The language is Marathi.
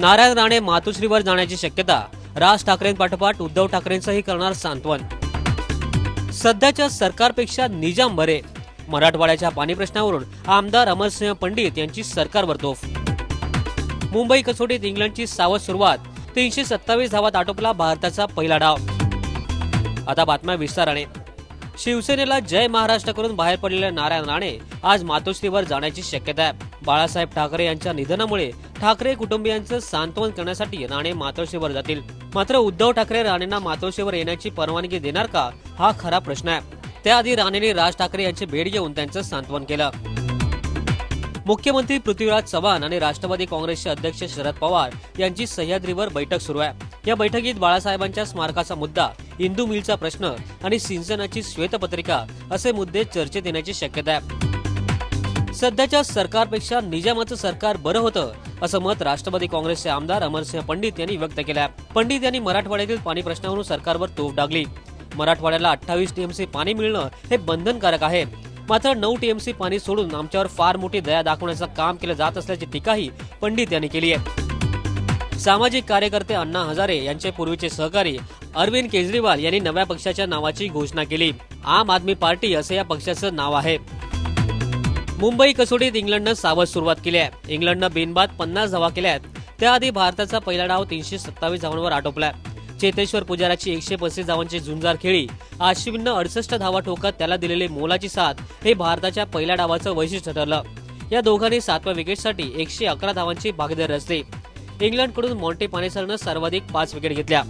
नारायण राणे मातोश्रीवर जाण्याची शक्यता राज ठाकरेंपाठोपाठ उद्धव ठाकरेंचंही करणार सांत्वन. सध्याच्या सरकारपेक्षा निजाम बरे मराठवाड्याच्या पाणी प्रश्नावरून आमदार अमरसिंह पंडित यांची सरकारवर तोफ. मुंबई कसोटीत इंग्लंडची सावध सुरुवात तीनशे सत्तावीस धावात आटोपला भारताचा पहिला डाव. आता बातम्या विस्ताराने. शिवसेनेला जय महाराष्ट्र करून बाहेर पडलेले नारायण राणे आज मातोश्रीवर जाण्याची शक्यता आहे. बाळासाहेब ठाकरे यांच्या निधनामुळे ठाकरे कुटुंबियांचं सांत्वन करण्यासाठी राणे मातोश्रीवर जातील. मात्र उद्धव ठाकरे राणेंना मातोश्रीवर येण्याची परवानगी देणार का हा खरा प्रश्न आहे. त्याआधी राणेंनी राज ठाकरे यांची भेट घेऊन त्यांचं सांत्वन केलं. मुख्यमंत्री पृथ्वीराज चव्हाण आणि राष्ट्रवादी काँग्रेसचे अध्यक्ष शरद पवार यांची सह्याद्रीवर बैठक सुरू आहे. या बैठकीत बाळासाहेबांच्या स्मारकाचा मुद्दा इंदू मिलचा प्रश्न आणि सिंचनाची श्वेतपत्रिका असे मुद्दे चर्चेत येण्याची शक्यता आहे. सध्याच्या सरकारपेक्षा निजामाचं सरकार बरं होतं असं मत राष्ट्रवादी काँग्रेसचे आमदार अमरसिंह पंडित यांनी व्यक्त केलं पंडित यांनी मराठवाड्यातील पाणी प्रश्नावरून सरकारवर तोफ डागली. मराठवाड्याला अठ्ठावीस टीएमसी पाणी मिळणं हे बंधनकारक आहे. मात्र नऊ टीएमसी पाणी सोडून आमच्यावर फार मोठी दया दाखवण्याचं काम केलं जात असल्याची टीकाही पंडित यांनी केली आहे सामाजिक कार्यकर्ते अण्णा हजारे यांचे पूर्वीचे सहकारी अरविंद केजरीवाल यांनी नव्या पक्षाच्या नावाची घोषणा केली. आम आदमी पार्टी असे या पक्षाचं नाव आहे. मुंबई कसोटीत इंग्लंडनं सावध सुरुवात केली आहे. इंग्लंडनं बिनबाद पन्नास धावा केल्या आहेत. त्याआधी भारताचा पहिला डाव तीनशे सत्तावीस धावांवर आटोपला चेतेश्वर पुजाराची एकशे पस्तीस धावांची झुंजार खेळी अश्विननं अडसष्ट धावा ठोकत त्याला दिलेली मोलाची साथ हे भारताच्या पहिल्या डावाचं वैशिष्ट्य ठरलं. या दोघांनी सातव्या विकेटसाठी एकशे अकरा धावांची भागीदारी रचली. इंग्लंडकडून मॉन्टे पानेसरनं सर्वाधिक पाच विकेट घेतल्या.